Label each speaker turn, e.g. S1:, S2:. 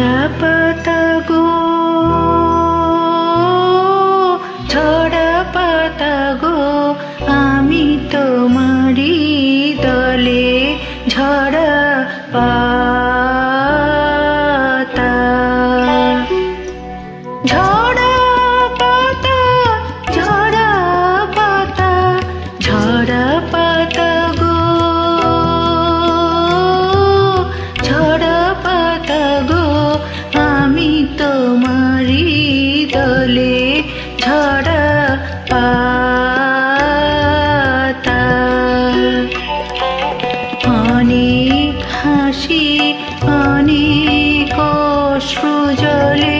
S1: সাদা পাতা গো পাতা গো আমি তোমারই দলে ঝরা পা আমি তোমারি দলে ছড়া পাতা। অনেক হাসি অনেক অশ্রু জলে